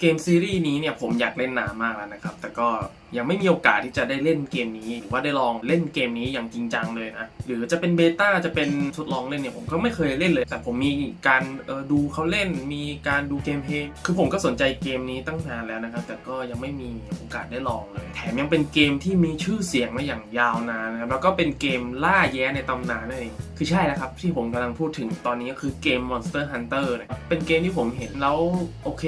เกมซีรีส์นี้เนี่ยผมอยากเล่นนานมากแล้วนะครับ แต่ก็ ยังไม่มีโอกาสที่จะได้เล่นเกมนี้หรือว่าได้ลองเล่นเกมนี้อย่างจริงจังเลยนะหรือจะเป็นเบต้าจะเป็นทดลองเล่นเนี่ยผมก็ไม่เคยเล่นเลย แต่ผมมีการออดูเขาเล่นมีการดูเกมเพลย์คือผมก็สนใจเกมนี้ตั้งนานแล้วนะครับแต่ก็ยังไม่มีโอกาสได้ลองเลย แถมยังเป็นเกมที่มีชื่อเสียงมาอย่างยาวนานนะครับแล้วก็เป็นเกมล่าแย้ในตำนานนั่นเองคือใช่แล้วครับที่ผมกำลังพูดถึงตอนนี้ก็คือเกม Monster Hunter นะเป็นเกมที่ผมเห็นแล้วโอเค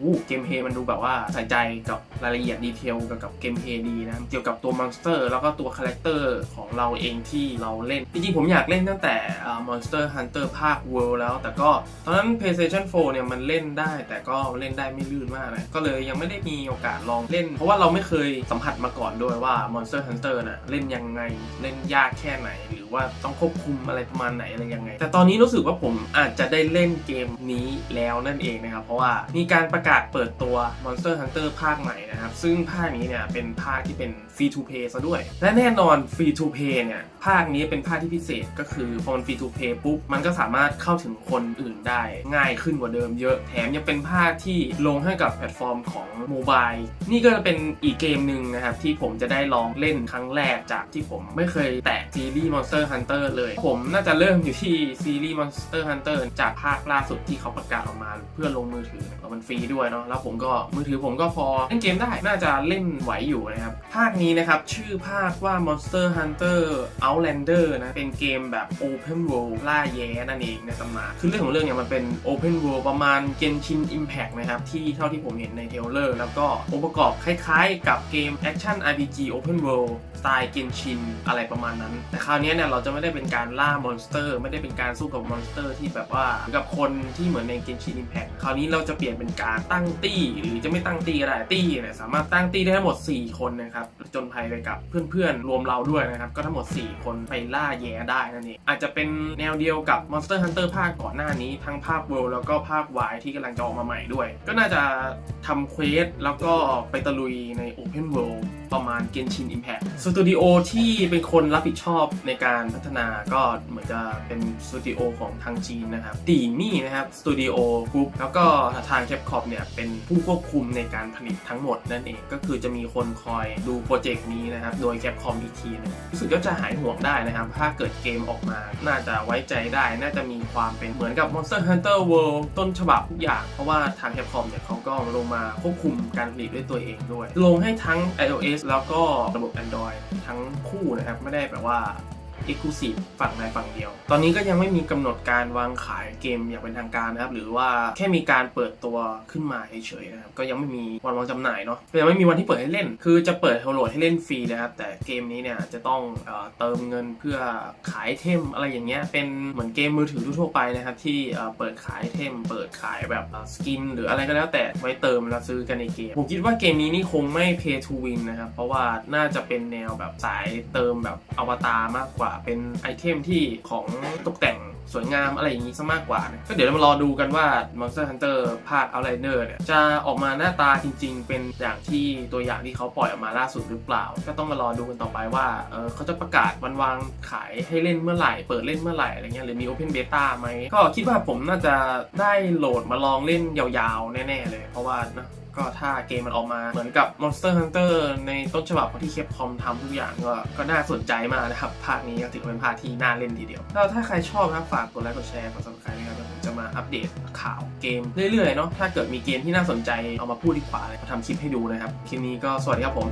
อู้เกมเพลย์มันดูแบบว่าใส่ใจกับ รายละเอียดดีเทลเกี่ยวกับเกมเพย์ดีนะ เกี่ยวกับตัวมอนสเตอร์แล้วก็ตัวคาแรคเตอร์ของเราเองที่เราเล่น จริงๆผมอยากเล่นตั้งแต่อ่า Monster Hunter ภาค World แล้ว แต่ก็ตอนนั้น PlayStation 4 เนี่ยมันเล่นได้ แต่ก็เล่นได้ไม่ลื่นมากนะ ก็เลยยังไม่ได้มีโอกาสลองเล่น เพราะว่าเราไม่เคยสัมผัสมาก่อนด้วยว่า Monster Hunter น่ะเล่นยังไง เล่นยากแค่ไหน หรือว่าต้องควบคุมอะไรประมาณไหนอะไรยังไง แต่ตอนนี้รู้สึกว่าผมอาจจะได้เล่นเกมนี้แล้วนั่นเองนะครับ เพราะว่ามีการประกาศเปิดตัว Monster Hunter ภาคใหม่นะครับ ซึ่งภาคนี้เนี่ยเป็นภาคที่เป็น Free to Play ซะด้วย และแน่นอน Free to Play เนี่ยภาคนี้เป็นภาคที่พิเศษก็คือพอมัน Free to Play ปุ๊บ มันก็สามารถเข้าถึงคนอื่นได้ง่ายขึ้นกว่าเดิมเยอะ แถมยังเป็นภาคที่ลงให้กับแพลตฟอร์มของโมบายนี่ก็จะเป็นอีกเกมหนึ่งนะครับที่ผมจะได้ลองเล่นครั้งแรกจากที่ผมไม่เคยแตะซีรีส์ Monster Hunter เลย ผมน่าจะเริ่มอยู่ที่ซีรีส์ Monster Hunter จากภาคล่าสุดที่เขาประกาศออกมาเพื่อลงมือถือแล้วมันฟรีด้วยเนาะแล้วผมก็มือถือผมก็พอเล่นเกมได้น่าจะเล่นไหวอยู่นะครับ ภาคนี้นะครับ ชื่อภาคว่า Monster Hunter Outlander นะ เป็นเกมแบบ Open World ล่าแย้นั่นเองในตำนานคือเรื่องของเรื่องเนี่ยมันเป็น Open World ประมาณ Genshin Impact นะครับ ที่เท่าที่ผมเห็นในเทรลเลอร์ แล้วก็องค์ประกอบคล้ายๆ กับเกม Action RPG Open World สไตล์ Genshin อะไรประมาณนั้น แต่คราวนี้เนี่ยเราจะไม่ได้เป็นการล่ามอนสเตอร์ ไม่ได้เป็นการสู้กับมอนสเตอร์ที่แบบว่ากับคนที่เหมือนใน Genshin Impact คราวนี้เราจะเปลี่ยนเป็นการตั้งตี้ หรือจะไม่ตั้งตี้ก็ได้ตี้เนี่ยสามารถตั้งตี้ได้ทั้งหมด 4 คนนะครับจนภัยไปกับเพื่อนๆ รวมเราด้วยนะครับ ก็ทั้งหมด 4 คนไปล่าแย่ได้นั่นเองอาจจะเป็นแนวเดียวกับ Monster Hunter ภาคก่อนหน้านี้ ทั้งภาคเวลแล้วก็ภาค Y ที่กำลังจะออกมาใหม่ด้วย ก็น่าจะทำเควสแล้วก็ไปตะลุยใน Open World ประมาณ Genshin Impact สตูดิโอที่เป็นคนรับผิดชอบในการพัฒนาก็เหมือนจะเป็นสตูดิโอของทางจีนนะครับตีมี่นะครับสตูดิโอกรุ๊ปแล้วก็ทางแคปคอปเนี่ยเป็นผู้ควบคุมในการผลิตทั้งหมดนั่นเองก็คือจะมีคนคอยดูโปรเจกต์นี้นะครับ โดยแคปคอมอีกทีนึงรู้สึกก็จะหายห่วงได้นะครับ ถ้าเกิดเกมออกมา น่าจะไว้ใจได้ น่าจะมีความเป็นเหมือนกับ Monster Hunter World ต้นฉบับทุกอย่าง เพราะว่าทางแคปคอมเนี่ยเขาก็ลงมาควบคุมการผลิตด้วยตัวเองด้วย ลงให้ทั้ง iOS แล้วก็ระบบ Android ทั้งคู่นะครับ ไม่ได้แบบว่า Exclusive ฝั่งใดฝั่งเดียว ตอนนี้ก็ยังไม่มีกำหนดการวางขายเกมอย่างเป็นทางการนะครับ หรือว่าแค่มีการเปิดตัวขึ้นมาเฉยๆนะครับ ก็ยังไม่มีวันวางจำหน่ายเนาะยังไม่มีวันที่เปิดให้เล่น คือจะเปิดโหลดให้เล่นฟรีนะครับ แต่เกมนี้เนี่ยจะต้องเอ่อเติมเงินเพื่อขายเทมอะไรอย่างเงี้ย เป็นเหมือนเกมมือถือทั่วไปนะครับที่เอ่อเปิดขายเทม เปิดขายแบบสกิน หรืออะไรก็แล้วแต่ไว้เติมแล้วซื้อกันในเกม ผมคิดว่าเกมนี้นี่คงไม่ pay to win นะครับ เพราะว่าน่าจะเป็นแนวแบบสายเติมแบบอวตารมากกว่าเป็นไอเทมที่ของตกแต่งสวยงามอะไรอย่างนี้ซะมากกว่านะก็เดี๋ยวเรามารอดูกันว่า Monster Hunter ภาค Outliner เนี่ยจะออกมาหน้าตาจริง ๆ เป็นอย่างที่ตัวอย่างที่เขาปล่อยออกมาล่าสุดหรือเปล่า ก็ต้องมารอดูกันต่อไปว่าเออเขาจะประกาศวันวางขายให้เล่นเมื่อไหร่ เปิดเล่นเมื่อไหร่อะไรเงี้ยหรือมี Open Beta ไหมก็คิดว่าผมน่าจะได้โหลดมาลองเล่นยาวๆ แน่ๆเลย เพราะว่านะ ก็ถ้าเกมมันออกมาเหมือนกับ Monster Hunter ในต้นฉบับของที่เคปคอมทำทุกอย่างก็ก็น่าสนใจมากนะครับ ภาคนี้ก็ถือเป็นภาคที่น่าเล่นทีเดียว แล้วถ้าใครชอบนะฝากกดไลค์กดแชร์กด subscribe นะครับผมจะมาอัปเดตข่าวเกมเรื่อยๆเนาะถ้าเกิดมีเกมที่น่าสนใจเอามาพูดดีกว่าเลยมาทำคลิปให้ดูนะครับคลิปนี้ก็สวัสดีครับผม